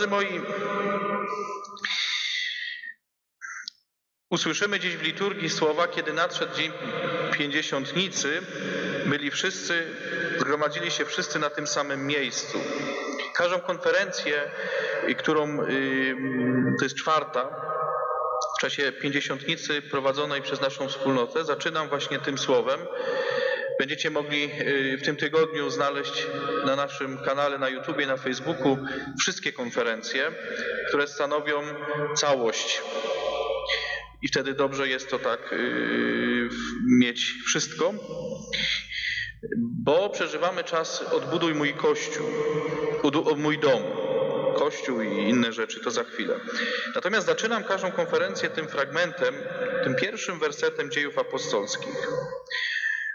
Drodzy moi, usłyszymy dziś w liturgii słowa, kiedy nadszedł dzień pięćdziesiątnicy, byli wszyscy, zgromadzili się wszyscy na tym samym miejscu. Każdą konferencję, którą y, to jest czwarta, w czasie pięćdziesiątnicy prowadzonej przez naszą wspólnotę, zaczynam właśnie tym słowem. Będziecie mogli y, w tym tygodniu znaleźć na naszym kanale na YouTubie, na Facebooku wszystkie konferencje, które stanowią całość. I wtedy dobrze jest to tak yy, mieć wszystko, bo przeżywamy czas odbuduj mój kościół, mój dom. Kościół i inne rzeczy, to za chwilę. Natomiast zaczynam każdą konferencję tym fragmentem, tym pierwszym wersetem dziejów apostolskich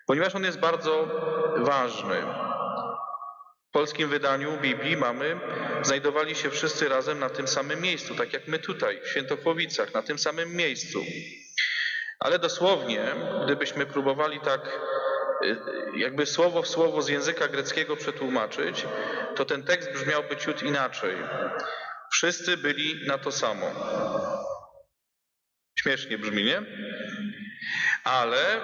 ponieważ on jest bardzo ważny. W polskim wydaniu Biblii mamy, znajdowali się wszyscy razem na tym samym miejscu, tak jak my tutaj, w Świętochłowicach, na tym samym miejscu. Ale dosłownie, gdybyśmy próbowali tak y, jakby słowo w słowo z języka greckiego przetłumaczyć, to ten tekst brzmiałby ciut inaczej. Wszyscy byli na to samo. Śmiesznie brzmi, nie? Ale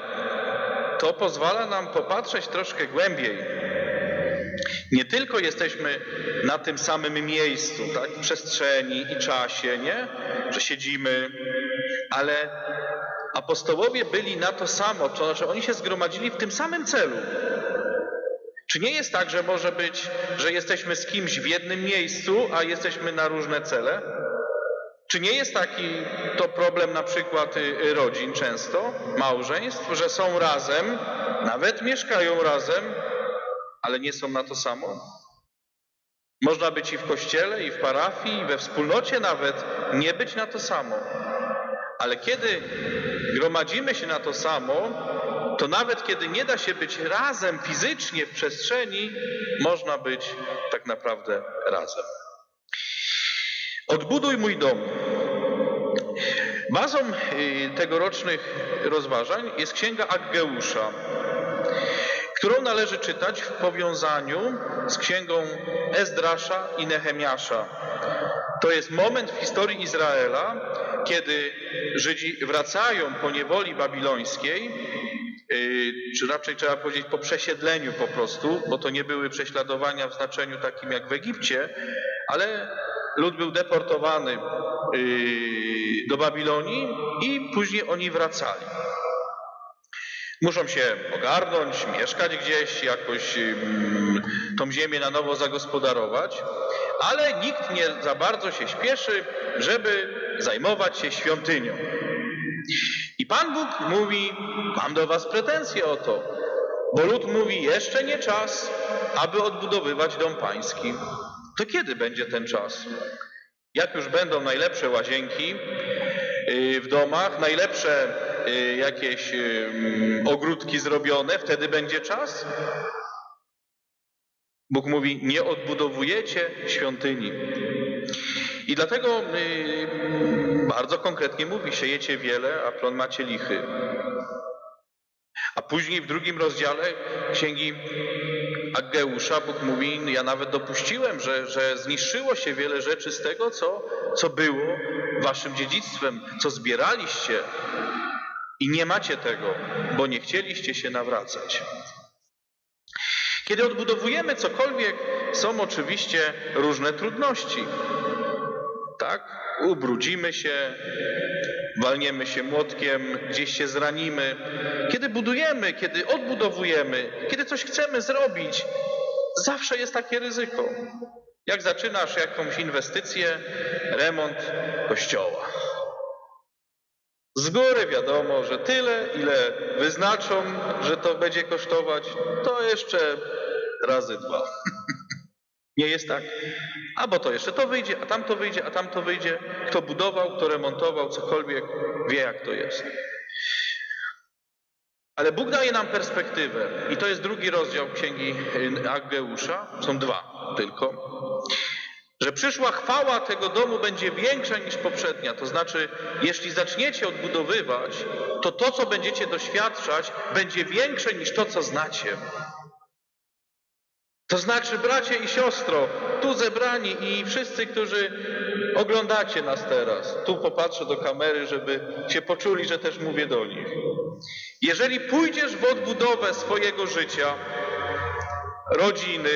to pozwala nam popatrzeć troszkę głębiej. Nie tylko jesteśmy na tym samym miejscu, tak, w przestrzeni i czasie, nie? Że siedzimy, ale apostołowie byli na to samo, to znaczy oni się zgromadzili w tym samym celu. Czy nie jest tak, że może być, że jesteśmy z kimś w jednym miejscu, a jesteśmy na różne cele? Czy nie jest taki to problem na przykład y, rodzin często, małżeństw, że są razem, nawet mieszkają razem, ale nie są na to samo? Można być i w kościele, i w parafii, i we wspólnocie nawet, nie być na to samo. Ale kiedy gromadzimy się na to samo, to nawet kiedy nie da się być razem fizycznie w przestrzeni, można być tak naprawdę razem. Odbuduj mój dom. Bazą y, tegorocznych rozważań jest księga Aggeusza, którą należy czytać w powiązaniu z księgą Ezdrasza i Nehemiasza. To jest moment w historii Izraela, kiedy Żydzi wracają po niewoli babilońskiej, y, czy raczej trzeba powiedzieć po przesiedleniu po prostu, bo to nie były prześladowania w znaczeniu takim jak w Egipcie, ale lud był deportowany yy, do Babilonii i później oni wracali. Muszą się ogarnąć, mieszkać gdzieś, jakoś tą ziemię na nowo zagospodarować, ale nikt nie za bardzo się śpieszy, żeby zajmować się świątynią. I Pan Bóg mówi: Mam do Was pretensje o to, bo lud mówi: Jeszcze nie czas, aby odbudowywać dom pański. To kiedy będzie ten czas? Jak już będą najlepsze łazienki yy, w domach, najlepsze yy, jakieś yy, ogródki zrobione, wtedy będzie czas? Bóg mówi: Nie odbudowujecie świątyni. I dlatego bardzo konkretnie mówi: siejecie wiele, a plon macie lichy. A później w drugim rozdziale księgi Aggeusza Bóg mówi, ja nawet dopuściłem, że, że zniszczyło się wiele rzeczy z tego, co, co było waszym dziedzictwem, co zbieraliście i nie macie tego, bo nie chcieliście się nawracać. Kiedy odbudowujemy cokolwiek, są oczywiście różne trudności. Tak? Ubrudzimy się, walniemy się młotkiem, gdzieś się zranimy. Kiedy budujemy, kiedy odbudowujemy, kiedy coś chcemy zrobić, zawsze jest takie ryzyko. Jak zaczynasz jakąś inwestycję, remont kościoła. Z góry wiadomo, że tyle, ile wyznaczą, że to będzie kosztować, to jeszcze razy dwa. Nie jest tak. A bo to jeszcze to wyjdzie, a tam to wyjdzie, a tam to wyjdzie. Kto budował, kto remontował, cokolwiek, wie jak to jest. Ale Bóg daje nam perspektywę. I to jest drugi rozdział Księgi Aggeusza. Są dwa tylko. Że przyszła chwała tego domu będzie większa niż poprzednia. To znaczy, jeśli zaczniecie odbudowywać, to to, co będziecie doświadczać, będzie większe niż to, co znacie. To znaczy, bracie i siostro, tu zebrani i wszyscy, którzy oglądacie nas teraz, tu popatrzę do kamery, żeby się poczuli, że też mówię do nich. Jeżeli pójdziesz w odbudowę swojego życia, rodziny,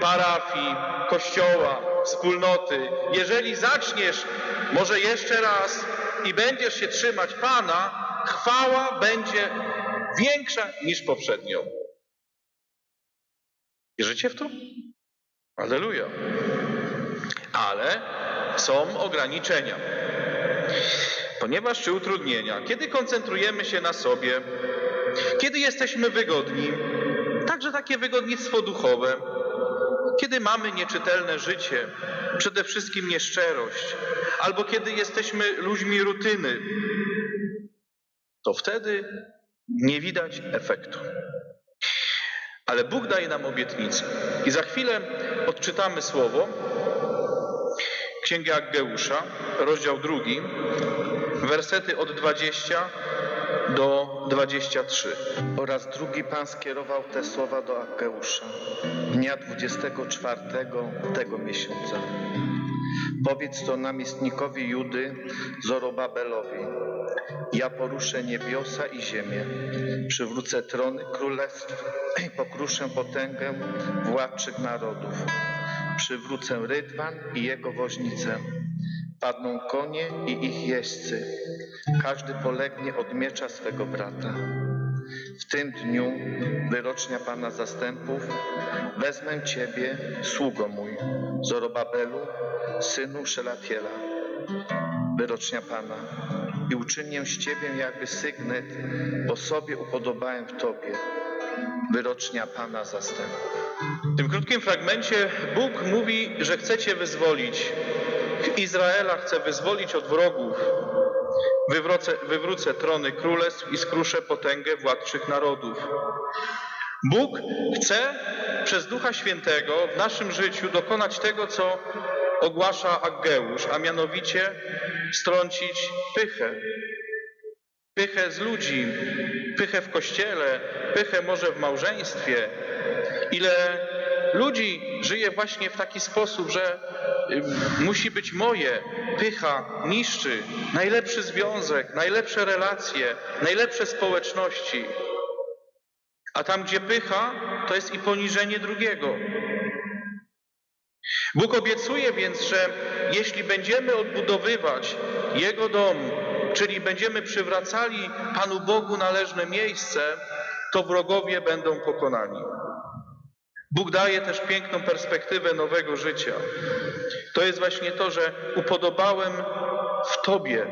parafii, kościoła, wspólnoty, jeżeli zaczniesz może jeszcze raz i będziesz się trzymać Pana, chwała będzie większa niż poprzednią. Wierzycie w to? Aleluja. Ale są ograniczenia. Ponieważ czy utrudnienia, kiedy koncentrujemy się na sobie, kiedy jesteśmy wygodni, także takie wygodnictwo duchowe, kiedy mamy nieczytelne życie, przede wszystkim nieszczerość, albo kiedy jesteśmy ludźmi rutyny, to wtedy nie widać efektu. Ale Bóg daje nam obietnicę. I za chwilę odczytamy słowo Księgi Aggeusza, rozdział drugi, wersety od 20 do 23. Oraz drugi Pan skierował te słowa do Ageusza dnia 24 tego miesiąca. Powiedz to namiestnikowi Judy Zorobabelowi. Ja poruszę niebiosa i ziemię, przywrócę trony królestw i pokruszę potęgę władczych narodów. Przywrócę rydwan i jego woźnicę. Padną konie i ich jeźdźcy. Każdy polegnie od miecza swego brata. W tym dniu, wyrocznia Pana zastępów, wezmę Ciebie, sługo mój, Zorobabelu, synu Szelatiela, wyrocznia Pana, i uczynię z Ciebie jakby sygnet, bo sobie upodobałem w Tobie, wyrocznia Pana zastępów. W tym krótkim fragmencie Bóg mówi, że chce Cię wyzwolić. Izraela chce wyzwolić od wrogów. Wywrócę, wywrócę trony królestw i skruszę potęgę władczych narodów. Bóg chce przez Ducha Świętego w naszym życiu dokonać tego, co ogłasza Aggeusz, a mianowicie strącić pychę. Pychę z ludzi, pychę w kościele, pychę może w małżeństwie. Ile ludzi żyje właśnie w taki sposób, że y, musi być moje, pycha niszczy najlepszy związek, najlepsze relacje, najlepsze społeczności. A tam, gdzie pycha, to jest i poniżenie drugiego. Bóg obiecuje więc, że jeśli będziemy odbudowywać Jego dom, czyli będziemy przywracali Panu Bogu należne miejsce, to wrogowie będą pokonani. Bóg daje też piękną perspektywę nowego życia. To jest właśnie to, że upodobałem w Tobie,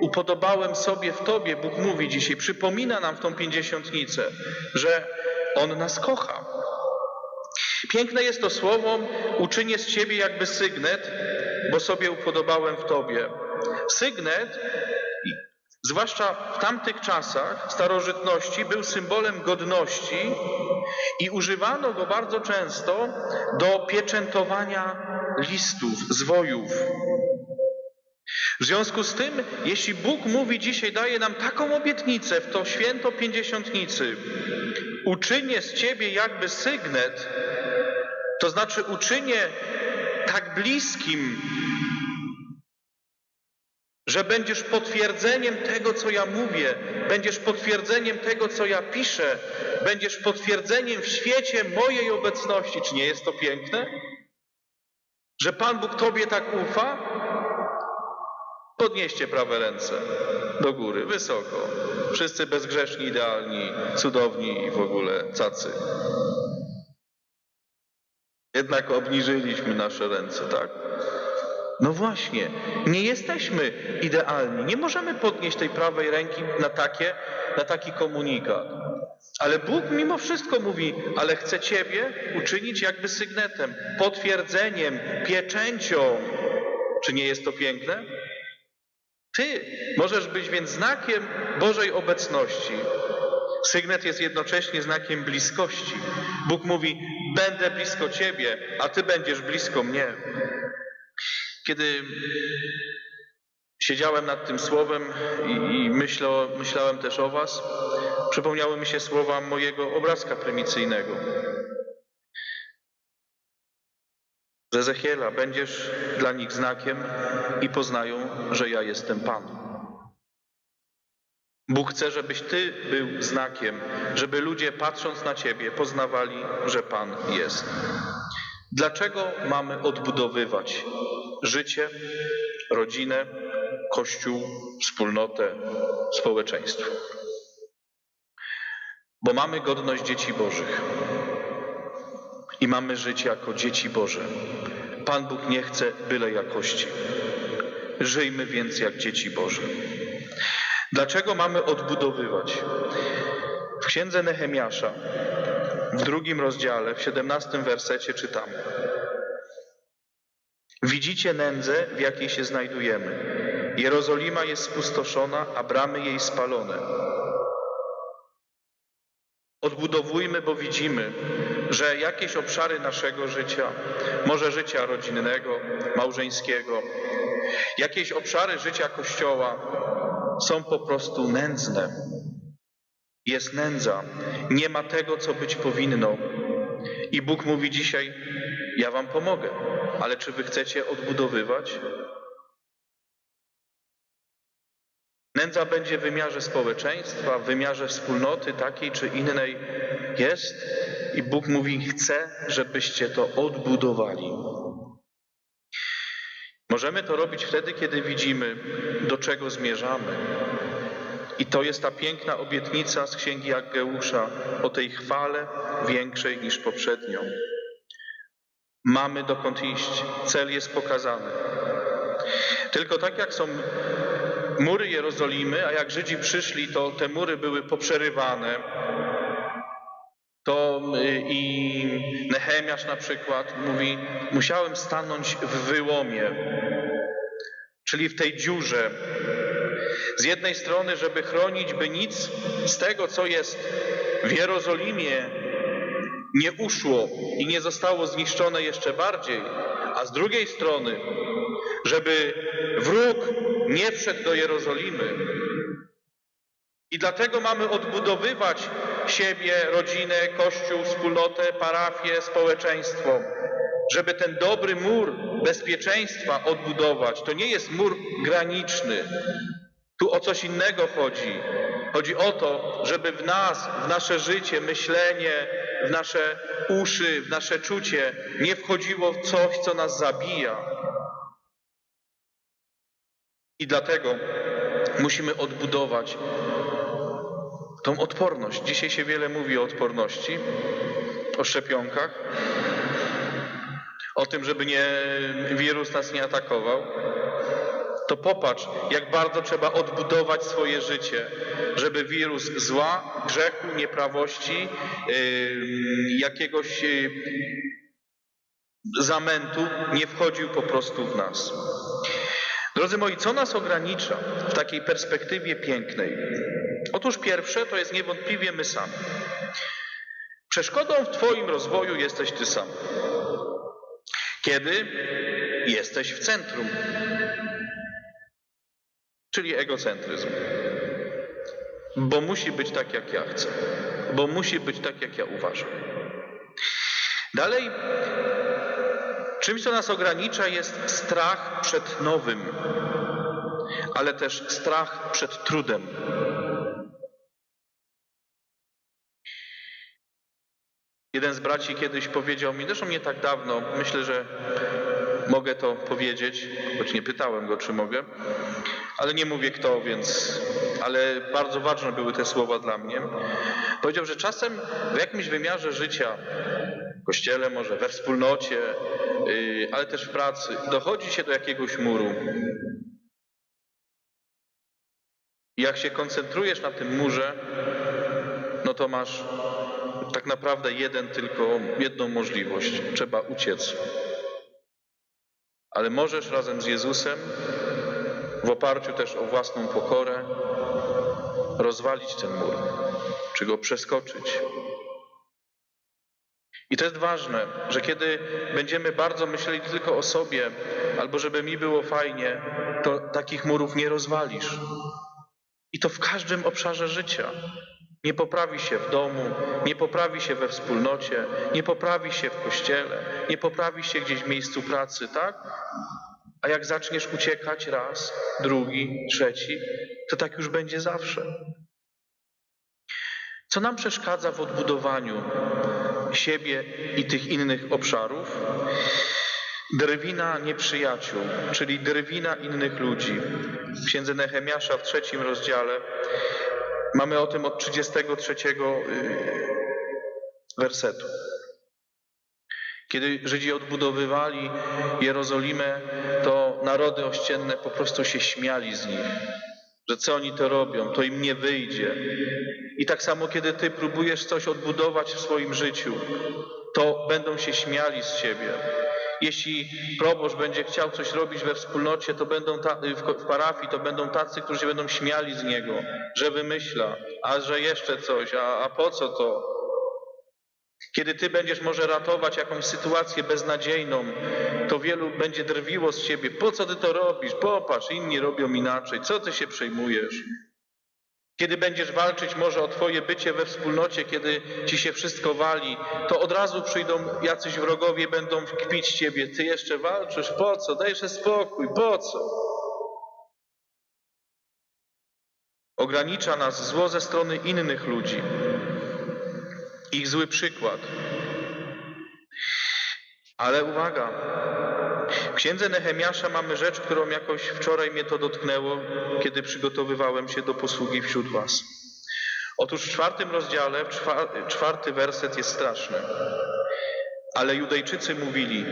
upodobałem sobie w Tobie, Bóg mówi dzisiaj, przypomina nam w tą pięćdziesiątnicę, że On nas kocha. Piękne jest to słowo, uczynię z Ciebie jakby sygnet, bo sobie upodobałem w Tobie. Sygnet, zwłaszcza w tamtych czasach, starożytności, był symbolem godności i używano go bardzo często do pieczętowania listów, zwojów. W związku z tym, jeśli Bóg mówi dzisiaj, daje nam taką obietnicę w to święto pięćdziesiątnicy, uczynię z Ciebie jakby sygnet, to znaczy uczynię tak bliskim, że będziesz potwierdzeniem tego, co ja mówię, będziesz potwierdzeniem tego, co ja piszę, będziesz potwierdzeniem w świecie mojej obecności. Czy nie jest to piękne? Że Pan Bóg Tobie tak ufa? Podnieście prawe ręce do góry, wysoko. Wszyscy bezgrzeszni, idealni, cudowni i w ogóle cacy. Jednak obniżyliśmy nasze ręce, tak? No właśnie, nie jesteśmy idealni. Nie możemy podnieść tej prawej ręki na, takie, na taki komunikat. Ale Bóg mimo wszystko mówi, ale chce Ciebie uczynić jakby sygnetem, potwierdzeniem, pieczęcią. Czy nie jest to piękne? Ty możesz być więc znakiem Bożej obecności. Sygnet jest jednocześnie znakiem bliskości. Bóg mówi: Będę blisko ciebie, a ty będziesz blisko mnie. Kiedy siedziałem nad tym słowem i, i myślał, myślałem też o Was, przypomniały mi się słowa mojego obrazka prymicyjnego. z Ezechiela, będziesz dla nich znakiem i poznają, że ja jestem Pan. Bóg chce, żebyś Ty był znakiem, żeby ludzie patrząc na Ciebie poznawali, że Pan jest. Dlaczego mamy odbudowywać życie, rodzinę, kościół, wspólnotę, społeczeństwo? Bo mamy godność dzieci Bożych i mamy żyć jako dzieci Boże. Pan Bóg nie chce byle jakości. Żyjmy więc jak dzieci Boże. Dlaczego mamy odbudowywać? W księdze Nehemiasza, w drugim rozdziale, w siedemnastym wersecie czytamy. Widzicie nędzę, w jakiej się znajdujemy. Jerozolima jest spustoszona, a bramy jej spalone. Odbudowujmy, bo widzimy, że jakieś obszary naszego życia, może życia rodzinnego, małżeńskiego, jakieś obszary życia Kościoła są po prostu nędzne. Jest nędza, nie ma tego, co być powinno. I Bóg mówi dzisiaj: Ja Wam pomogę, ale czy Wy chcecie odbudowywać? Nędza będzie w wymiarze społeczeństwa, w wymiarze wspólnoty takiej czy innej. Jest i Bóg mówi: Chcę, żebyście to odbudowali. Możemy to robić wtedy, kiedy widzimy, do czego zmierzamy. I to jest ta piękna obietnica z księgi Aggeusza o tej chwale większej niż poprzednią. Mamy dokąd iść, cel jest pokazany. Tylko tak jak są mury Jerozolimy, a jak Żydzi przyszli, to te mury były poprzerywane. To y, i Nehemiasz na przykład mówi, musiałem stanąć w wyłomie, czyli w tej dziurze. Z jednej strony, żeby chronić, by nic z tego, co jest w Jerozolimie, nie uszło i nie zostało zniszczone jeszcze bardziej, a z drugiej strony, żeby wróg nie wszedł do Jerozolimy. I dlatego mamy odbudowywać siebie, rodzinę, kościół, wspólnotę, parafię, społeczeństwo, żeby ten dobry mur bezpieczeństwa odbudować. To nie jest mur graniczny. Tu o coś innego chodzi. Chodzi o to, żeby w nas, w nasze życie, myślenie, w nasze uszy, w nasze czucie nie wchodziło coś, co nas zabija. I dlatego musimy odbudować tą odporność. Dzisiaj się wiele mówi o odporności, o szczepionkach, o tym, żeby nie, wirus nas nie atakował. To popatrz, jak bardzo trzeba odbudować swoje życie, żeby wirus zła, grzechu, nieprawości, yy, jakiegoś yy, zamętu nie wchodził po prostu w nas. Drodzy moi, co nas ogranicza w takiej perspektywie pięknej? Otóż pierwsze to jest niewątpliwie my sami. Przeszkodą w Twoim rozwoju jesteś Ty sam. Kiedy jesteś w centrum, czyli egocentryzm. Bo musi być tak, jak ja chcę, bo musi być tak, jak ja uważam. Dalej, czymś, co nas ogranicza, jest strach przed nowym, ale też strach przed trudem. Jeden z braci kiedyś powiedział mi, zresztą nie tak dawno, myślę, że mogę to powiedzieć, choć nie pytałem go, czy mogę, ale nie mówię kto, więc, ale bardzo ważne były te słowa dla mnie. Powiedział, że czasem w jakimś wymiarze życia, w kościele może, we wspólnocie, yy, ale też w pracy, dochodzi się do jakiegoś muru. I jak się koncentrujesz na tym murze, no to masz tak naprawdę jeden tylko, jedną możliwość. Trzeba uciec. Ale możesz razem z Jezusem, w oparciu też o własną pokorę, rozwalić ten mur, czy go przeskoczyć. I to jest ważne, że kiedy będziemy bardzo myśleli tylko o sobie, albo żeby mi było fajnie, to takich murów nie rozwalisz. I to w każdym obszarze życia. Nie poprawi się w domu, nie poprawi się we wspólnocie, nie poprawi się w kościele, nie poprawi się gdzieś w miejscu pracy, tak? A jak zaczniesz uciekać raz, drugi, trzeci, to tak już będzie zawsze. Co nam przeszkadza w odbudowaniu siebie i tych innych obszarów? Drwina nieprzyjaciół, czyli drwina innych ludzi. W księdze Nehemiasza w trzecim rozdziale mamy o tym od 33 y, wersetu. Kiedy Żydzi odbudowywali Jerozolimę, to narody ościenne po prostu się śmiali z nich, że co oni to robią, to im nie wyjdzie. I tak samo, kiedy ty próbujesz coś odbudować w swoim życiu, to będą się śmiali z ciebie. Jeśli proboszcz będzie chciał coś robić we wspólnocie, to będą ta, w parafii, to będą tacy, którzy się będą śmiali z niego, że wymyśla, a że jeszcze coś, a, a po co to? Kiedy ty będziesz może ratować jakąś sytuację beznadziejną, to wielu będzie drwiło z ciebie. Po co ty to robisz? Popatrz, inni robią inaczej. Co ty się przejmujesz? Kiedy będziesz walczyć może o Twoje bycie we wspólnocie, kiedy Ci się wszystko wali, to od razu przyjdą jacyś wrogowie, będą kpić Ciebie. Ty jeszcze walczysz? Po co? Daj jeszcze spokój. Po co? Ogranicza nas zło ze strony innych ludzi. Ich zły przykład. Ale uwaga, w księdze Nehemiasza mamy rzecz, którą jakoś wczoraj mnie to dotknęło, kiedy przygotowywałem się do posługi wśród Was. Otóż w czwartym rozdziale, czwarty werset jest straszny. Ale Judejczycy mówili,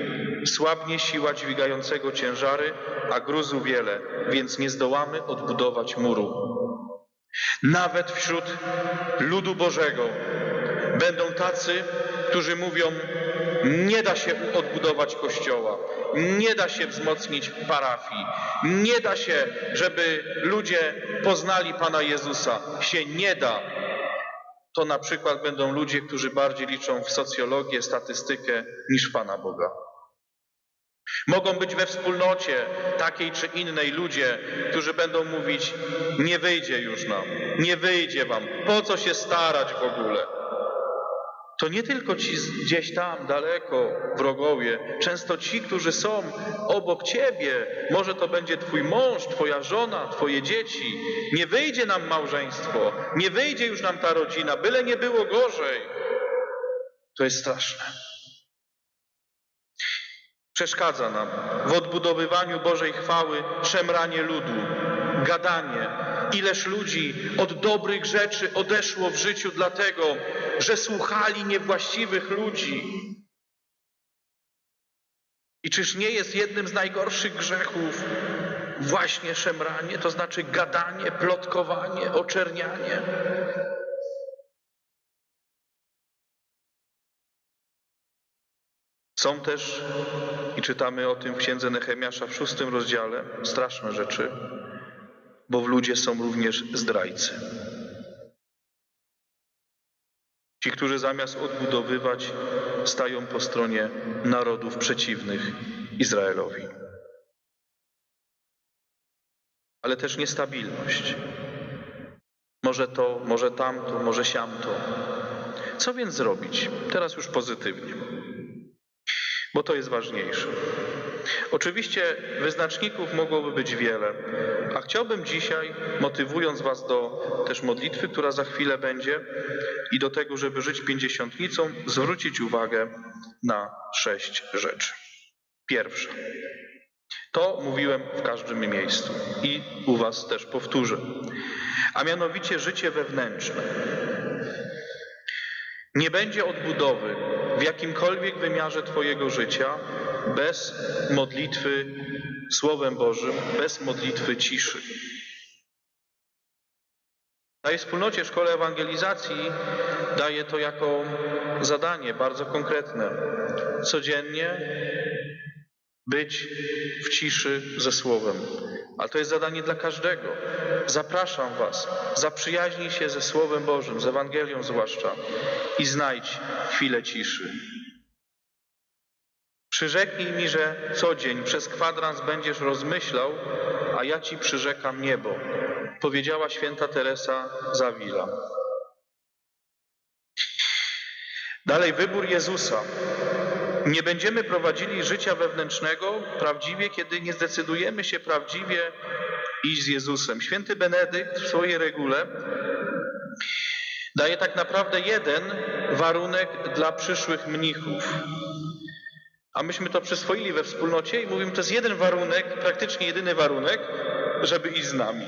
słabnie siła dźwigającego ciężary, a gruzu wiele, więc nie zdołamy odbudować muru. Nawet wśród ludu Bożego będą tacy, którzy mówią, nie da się odbudować kościoła, nie da się wzmocnić parafii, nie da się, żeby ludzie poznali Pana Jezusa. Się nie da. To na przykład będą ludzie, którzy bardziej liczą w socjologię, statystykę niż Pana Boga. Mogą być we wspólnocie takiej czy innej ludzie, którzy będą mówić: Nie wyjdzie już nam, nie wyjdzie wam, po co się starać w ogóle? To nie tylko ci gdzieś tam daleko wrogowie, często ci, którzy są obok ciebie, może to będzie twój mąż, twoja żona, twoje dzieci. Nie wyjdzie nam małżeństwo, nie wyjdzie już nam ta rodzina, byle nie było gorzej. To jest straszne. Przeszkadza nam w odbudowywaniu Bożej chwały szemranie ludu, gadanie, Ileż ludzi od dobrych rzeczy odeszło w życiu dlatego, że słuchali niewłaściwych ludzi. I czyż nie jest jednym z najgorszych grzechów właśnie szemranie, to znaczy gadanie, plotkowanie, oczernianie? Są też, i czytamy o tym w księdze Nehemiasza w szóstym rozdziale, straszne rzeczy, bo w ludzie są również zdrajcy. Ci, którzy zamiast odbudowywać, stają po stronie narodów przeciwnych Izraelowi. Ale też niestabilność. Może to, może tamto, może siamto. Co więc zrobić? Teraz już pozytywnie, bo to jest ważniejsze. Oczywiście wyznaczników mogłoby być wiele, a chciałbym dzisiaj, motywując Was do też modlitwy, która za chwilę będzie, i do tego, żeby żyć pięćdziesiątnicą, zwrócić uwagę na sześć rzeczy. Pierwsza. To mówiłem w każdym miejscu i u Was też powtórzę. A mianowicie życie wewnętrzne. Nie będzie odbudowy w jakimkolwiek wymiarze Twojego życia bez modlitwy Słowem Bożym, bez modlitwy ciszy. Daje wspólnocie Szkole Ewangelizacji daje to jako zadanie bardzo konkretne. Codziennie być w ciszy ze Słowem. Ale to jest zadanie dla każdego. Zapraszam Was, zaprzyjaźnij się ze Słowem Bożym, z Ewangelią zwłaszcza i znajdź chwilę ciszy. Przyrzeknij mi, że co dzień przez kwadrans będziesz rozmyślał, a ja ci przyrzekam niebo, powiedziała święta Teresa Zawila. Dalej wybór Jezusa. Nie będziemy prowadzili życia wewnętrznego prawdziwie, kiedy nie zdecydujemy się prawdziwie iść z Jezusem. Święty Benedykt w swojej regule daje tak naprawdę jeden warunek dla przyszłych mnichów. A myśmy to przyswoili we wspólnocie i mówimy, to jest jeden warunek, praktycznie jedyny warunek, żeby iść z nami.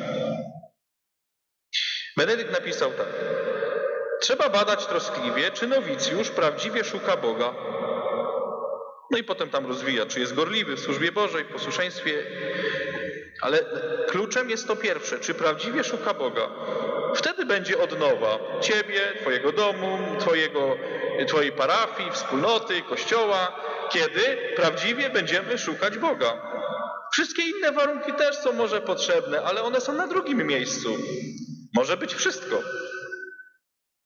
Benedykt napisał tak. Trzeba badać troskliwie, czy nowicjusz prawdziwie szuka Boga. No i potem tam rozwija, czy jest gorliwy w służbie Bożej, w posłuszeństwie. Ale kluczem jest to pierwsze, czy prawdziwie szuka Boga. Wtedy będzie odnowa ciebie, twojego domu, twojego, twojej parafii, wspólnoty, kościoła, kiedy prawdziwie będziemy szukać Boga. Wszystkie inne warunki też są może potrzebne, ale one są na drugim miejscu. Może być wszystko.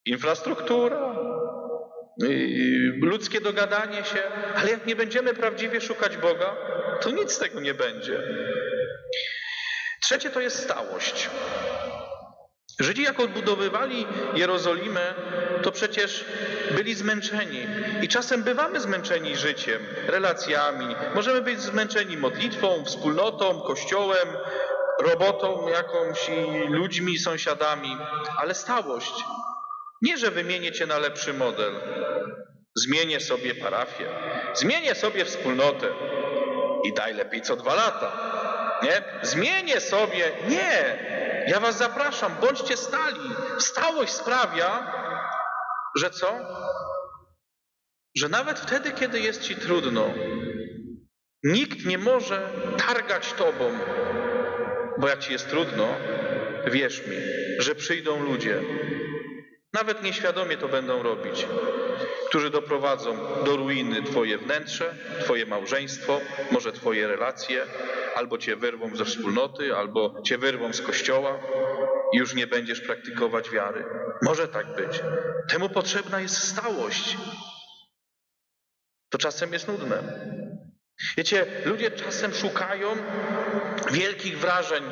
Infrastruktura, yy, ludzkie dogadanie się, ale jak nie będziemy prawdziwie szukać Boga, to nic z tego nie będzie. Trzecie to jest stałość. Żydzi jak odbudowywali Jerozolimę, to przecież byli zmęczeni. I czasem bywamy zmęczeni życiem, relacjami. Możemy być zmęczeni modlitwą, wspólnotą, kościołem, robotą jakąś i ludźmi, sąsiadami, ale stałość. Nie, że wymienię cię na lepszy model. Zmienię sobie parafię, zmienię sobie wspólnotę i daj lepiej co dwa lata. Nie? Zmienię sobie. Nie! Ja was zapraszam, bądźcie stali. Stałość sprawia, że co? Że nawet wtedy, kiedy jest ci trudno, nikt nie może targać tobą, bo jak ci jest trudno, wierz mi, że przyjdą ludzie, nawet nieświadomie to będą robić, którzy doprowadzą do ruiny Twoje wnętrze, Twoje małżeństwo, może Twoje relacje, albo Cię wyrwą ze wspólnoty, albo Cię wyrwą z kościoła i już nie będziesz praktykować wiary. Może tak być. Temu potrzebna jest stałość. To czasem jest nudne. Wiecie, ludzie czasem szukają wielkich wrażeń.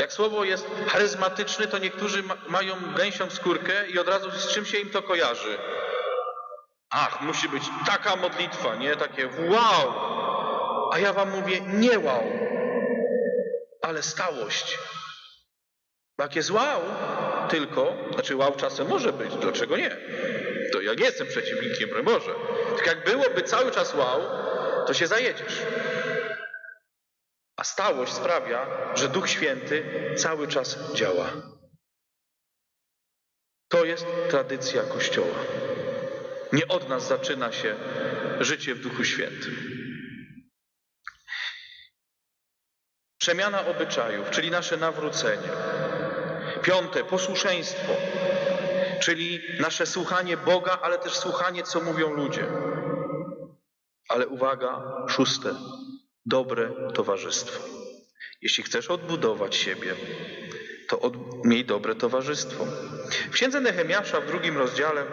Jak słowo jest charyzmatyczny, to niektórzy ma, mają gęsią skórkę i od razu z czym się im to kojarzy. Ach, musi być taka modlitwa, nie? Takie wow! A ja wam mówię, nie wow, ale stałość. Jak jest wow, tylko, znaczy wow czasem może być, dlaczego nie? To ja nie jestem przeciwnikiem, broń Boże. Tylko jak byłoby cały czas wow, to się zajedziesz. A stałość sprawia, że Duch Święty cały czas działa. To jest tradycja Kościoła. Nie od nas zaczyna się życie w Duchu Świętym. Przemiana obyczajów, czyli nasze nawrócenie. Piąte, posłuszeństwo, czyli nasze słuchanie Boga, ale też słuchanie, co mówią ludzie. Ale uwaga, szóste, dobre towarzystwo. Jeśli chcesz odbudować siebie, to od, miej dobre towarzystwo. W księdze Nehemiasza w drugim rozdziale,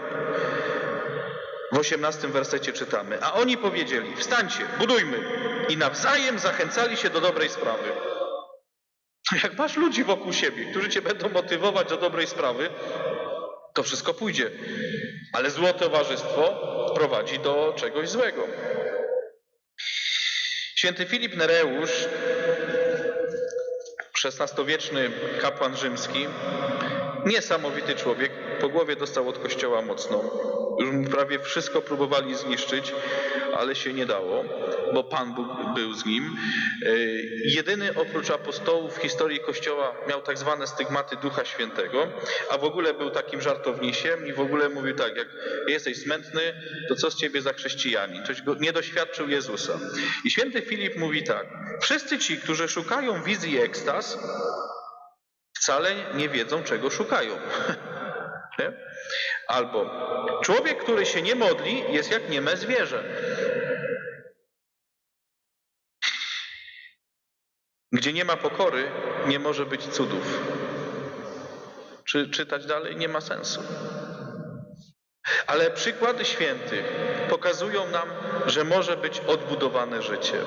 w osiemnastym wersecie czytamy, a oni powiedzieli, wstańcie, budujmy i nawzajem zachęcali się do dobrej sprawy. Jak masz ludzi wokół siebie, którzy cię będą motywować do dobrej sprawy, to wszystko pójdzie. Ale złe towarzystwo prowadzi do czegoś złego. Święty Filip Nereusz, XVI-wieczny kapłan rzymski, niesamowity człowiek, po głowie dostał od kościoła mocno. Już prawie wszystko próbowali zniszczyć, ale się nie dało, bo Pan Bóg był z nim. Jedyny oprócz apostołów w historii Kościoła miał tak zwane stygmaty Ducha Świętego, a w ogóle był takim żartownisiem i w ogóle mówił tak, jak jesteś smętny, to co z ciebie za chrześcijanin? Ktoś go nie doświadczył Jezusa. I święty Filip mówi tak, wszyscy ci, którzy szukają wizji ekstaz, wcale nie wiedzą, czego szukają. Albo człowiek, który się nie modli, jest jak nieme zwierzę. Gdzie nie ma pokory, nie może być cudów. Czy czytać dalej nie ma sensu. Ale przykłady świętych pokazują nam, że może być odbudowane życie.